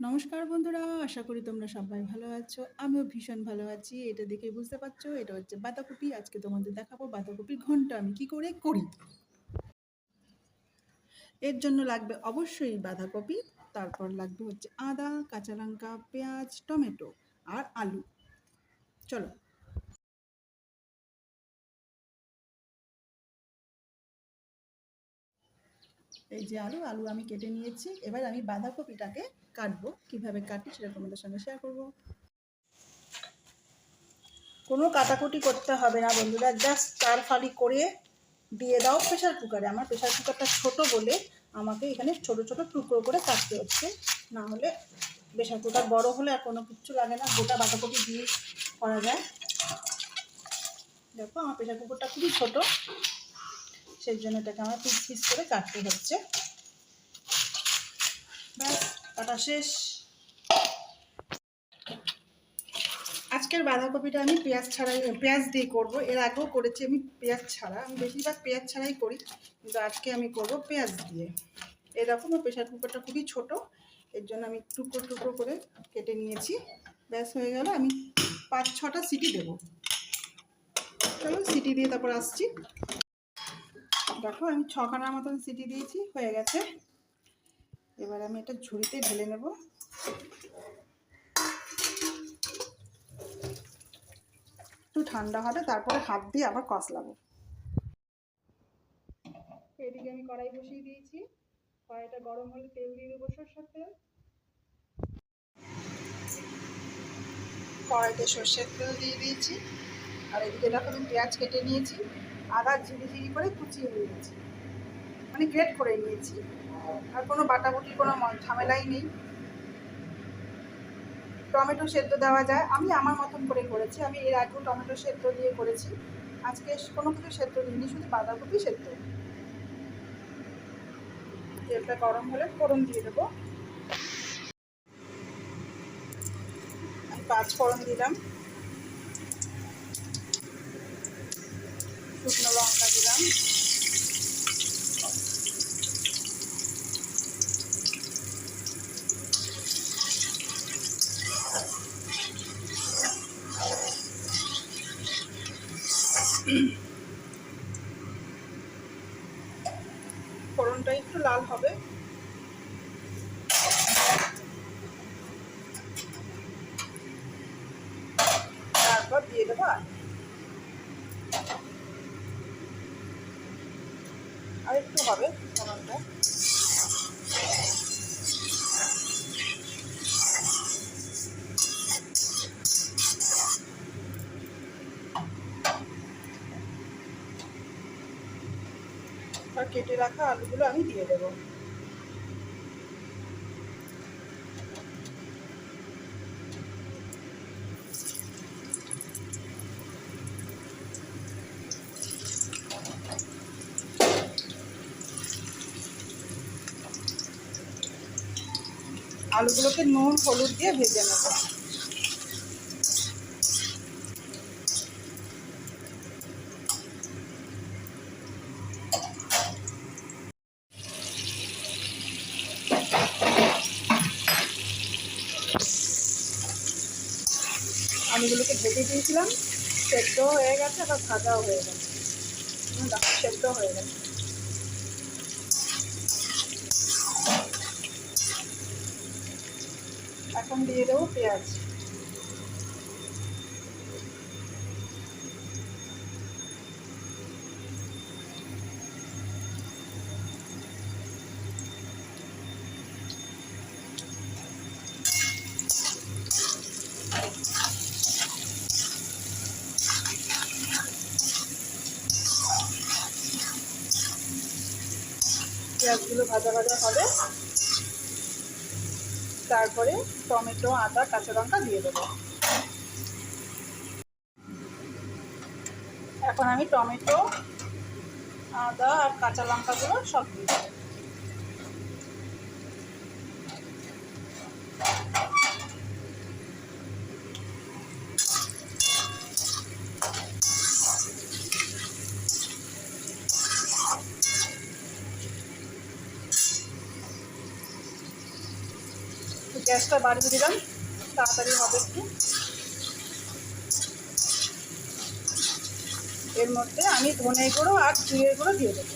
নমস্কার বন্ধুরা, আশা করি তোমরা সবাই ভালো আছো। আমিও ভীষণ ভালো আছি, এটা দেখে বুঝতে পারছ, এটা হচ্ছে বাঁধাকপি। আজকে তোমাদের দেখাবো বাঁধাকপির ঘণ্টা, আমি কি করে করি? এর জন্য লাগবে অবশ্যই বাঁধাকপি, তারপর লাগবে হচ্ছে আদা, কাঁচা লঙ্কা, পেঁয়াজ, টমেটো আর আলু। চলো এই যে আলু আলু আমি কেটে নিয়েছি। এবার আমি বাঁধাকপিটাকে কাটবো। কীভাবে কাটি সেটা তোমাদের সঙ্গে শেয়ার করব। কোনো কাটাকুটি করতে হবে না বন্ধুরা জাস্ট চার ফালি করে দিয়ে দাও প্রেশার কুকারে আমার প্রেশার কুকারটা ছোট বলে আমাকে এখানে ছোট ছোট টুকরো করে কাটতে হচ্ছে। না হলে প্রেশার কুকার বড় হলে আর কোনো কিচ্ছু লাগে না। গোটা বাঁধাকপি দিয়ে করা যায়। দেখো, আমার প্রেশার কুকারটা খুবই ছোট। সেই জন্য এটাকে আমার পিস পিস করে কাটতে হচ্ছে। ব্যাস, কাটা শেষ। আজকের বাঁধাকপিটা আমি পেঁয়াজ ছাড়াই, পেঁয়াজ দিয়ে করব। এর আগেও করেছি আমি পেঁয়াজ ছাড়া। আমি বেশিরভাগ পেঁয়াজ ছাড়াই করি, কিন্তু আজকে আমি করব পেঁয়াজ দিয়ে। এরকম প্রেশার কুকারটা খুবই ছোট, এর জন্য আমি টুকরো টুকরো করে কেটে নিয়েছি। ব্যাস, হয়ে গেল। আমি পাঁচ ছটা সিটি দেবো। চলো, সিটি দিয়ে তারপর আসছি। দেখো, আমি ছখানার মতন সিটি দিয়েছি, হয়ে গেছে। এবার আমি এটা ঝুড়িতে ঢেলে নেব। একটু ঠান্ডা হবে, তারপরে হাত দিয়ে আবার কষলাবো। এদিকে আমি কড়াই বসিয়ে দিয়েছি। কড়াইটা গরম হলে তেল দিয়ে দেবো সরষের তেল। কড়াইতে সর্ষের তেল দিয়ে দিয়েছি। আর এদিকে দেখো পেঁয়াজ কেটে নিয়েছি। আদা ঝিরি ঝিরি করে কুচিয়ে নিয়েছি। মানে গ্রেট করে নিয়েছি। আর কোনো বাটাবুটির কোনো ঝামেলাই নেই। টমেটো সেদ্ধ দেওয়া যায়। আমি আমার মতন করে করেছি। আমি এর আগেও টমেটো সেদ্ধ দিয়ে করেছি। আজকে কোনো কিছু সেদ্ধ দিইনি, শুধু বাঁধাকপি সেদ্ধ। তেলটা গরম হলে ফোড়ন দিয়ে দেবো। আমি পাঁচ ফোড়ন দিলাম। শুকনো লঙ্কা দিলাম ফোড়নটা একটু লাল হবে তারপর দিয়ে দেবো আর আর একটু হবে। কেটে রাখা আলুগুলো আমি দিয়ে দেবো। আলুগুলোকে নুন, হলুদ দিয়ে ভেজে নেব। আলুগুলোকে ভেজে দিয়েছিলাম, সেদ্ধ হয়ে গেছে আবার ভাজাও হয়ে গেছে। সেদ্ধ হয়ে গেছে। এখন দিয়ে দেবো পেঁয়াজ। পেঁয়াজগুলো ভাজা ভাজা হবে। তারপরে টমেটো, আদা, কাঁচা লঙ্কা দিয়ে দেবো। এখন আমি টমেটো, আদা আর কাঁচা লঙ্কাগুলো সব দিয়ে দেবো। গ্যাসটা বাড়িয়ে দিলাম, তাড়াতাড়ি হবে একটু। এর মধ্যে আমি ধনে গুঁড়ো আর জিরে গুঁড়ো দিয়ে দেবো।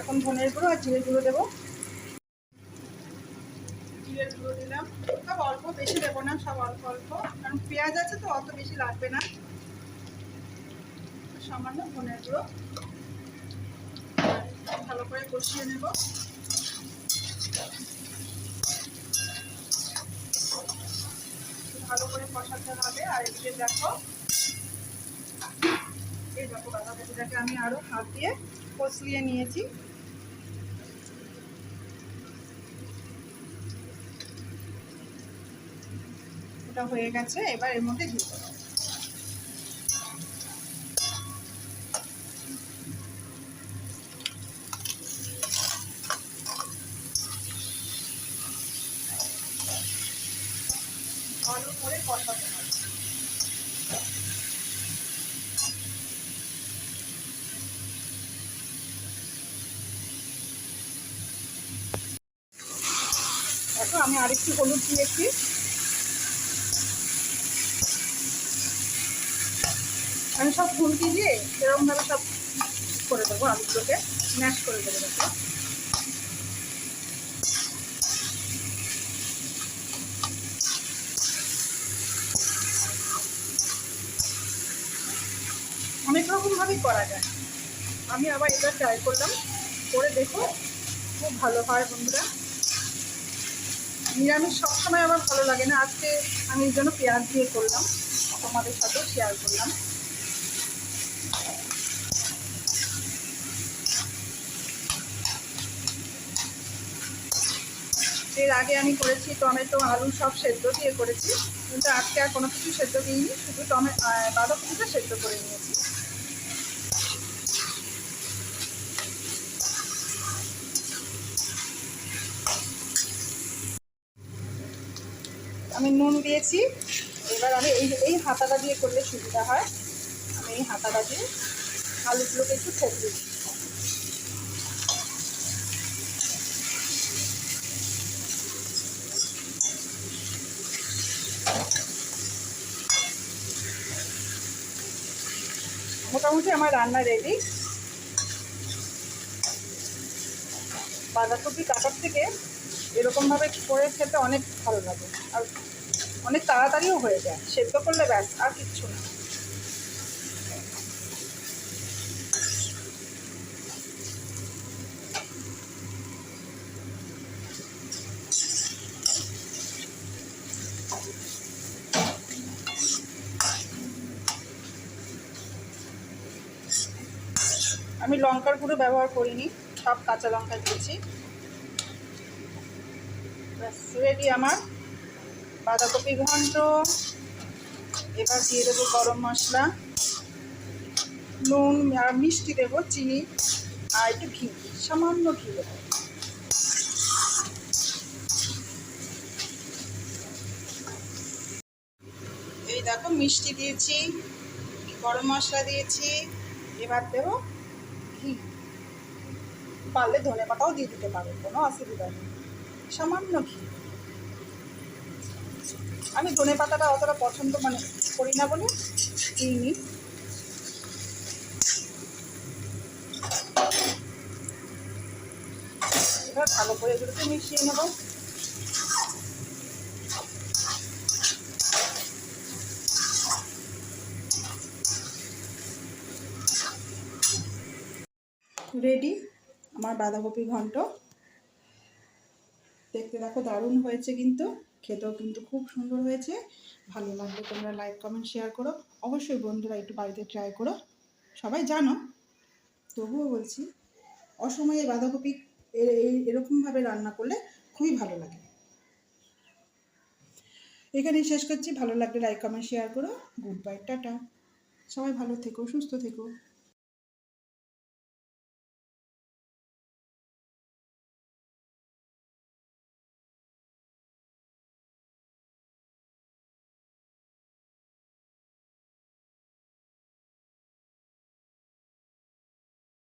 এখন ধনের গুঁড়ো আর জিরে গুঁড়ো দেবো জিরের গুঁড়ো দিলাম সব অল্প বেশি দেবো না সব অল্প অল্প। কারণ পেঁয়াজ আছে তো, অত বেশি লাগবে না। সামান্য ধনের গুঁড়ো। ভালো করে কষিয়ে নেব। ভালো করে কষাতে হবে। আর এদিকে দেখো, এই দেখো বাঁধাকপিটাকে আমি আরও হাত দিয়ে কষলিয়ে নিয়েছি। ওটা হয়ে গেছে এবার এর মধ্যে দিয়ে ভালো করে আমি আরেকটু হলুদ দিয়েছি। আমি সব খুন্তি দিয়ে এরকমভাবে সব করে দেবো আলুগুলোকে ম্যাশ করে দেবো দেখো অনেক রকমভাবেই করা যায়। আমি আবার এটা ট্রাই করলাম, করে দেখো, খুব ভালো হয় বন্ধুরা। নিরামিষ সবসময় আমার ভালো লাগে না। আজকে আমি এই জন্য পেঁয়াজ দিয়ে করলাম, তোমাদের সাথেও শেয়ার করলাম। এর আগে আমি করেছি টমেটো, আলু সব সেদ্ধ দিয়ে করেছি, কিন্তু আজকে আর কোনো কিছু সেদ্ধ দিইনি, শুধু টমে বাঁধাকপিটা সেদ্ধ করে নিয়েছি। আমি নুন দিয়েছি, এবার আমি এই এই হাতাটা দিয়ে করলে সুবিধা হয়। আমি এই হাতাটা দিয়ে আলুগুলোকে একটু ছেড়ে দিচ্ছি। মোটামুটি আমার রান্না রেডি বাঁধাকপি কাটার থেকে এরকমভাবে করে খেতে অনেক ভালো লাগে। আর অনেক তাড়াতাড়িও হয়ে যায়। সেদ্ধ করলে ব্যাস, আর কিচ্ছু না। আমি লঙ্কার গুঁড়ো ব্যবহার করিনি, সব কাঁচা লঙ্কা দিয়েছি। রেডি আমার। বাঁধাকপি ঘন্ট, এবার দিয়ে দেবো গরম মশলা। নুন আর মিষ্টি দেবো, চিনি আর একটু ঘি, সামান্য ঘি দেবো। এই দেখো, মিষ্টি দিয়েছি, গরম মশলা দিয়েছি, এবার দেবো পারলে ধনে পাতাও দিয়ে দিতে পারো, কোনো অসুবিধা নেই। সামান্য ঘি। আমি ধনে পাতাটা অতটা পছন্দ মানে করি না বলে দিইনি। এবার ভালো করে এগুলোকে মিশিয়ে নেব। রেডি আমার বাঁধাকপি ঘন্ট। দেখতে দেখো দারুণ হয়েছে কিন্তু, খেতেও কিন্তু খুব সুন্দর হয়েছে। ভালো লাগলে তোমরা লাইক কমেন্ট শেয়ার করো। অবশ্যই বন্ধুরা একটু বাড়িতে ট্রাই করো। সবাই জানো, তবুও বলছি, অসময়ে বাঁধাকপি এরকমভাবে রান্না করলে খুবই ভালো লাগে। এখানেই শেষ করছি। ভালো লাগলে লাইক কমেন্ট শেয়ার করো। Good bye tata. সবাই ভালো থেকো, সুস্থ থেকো।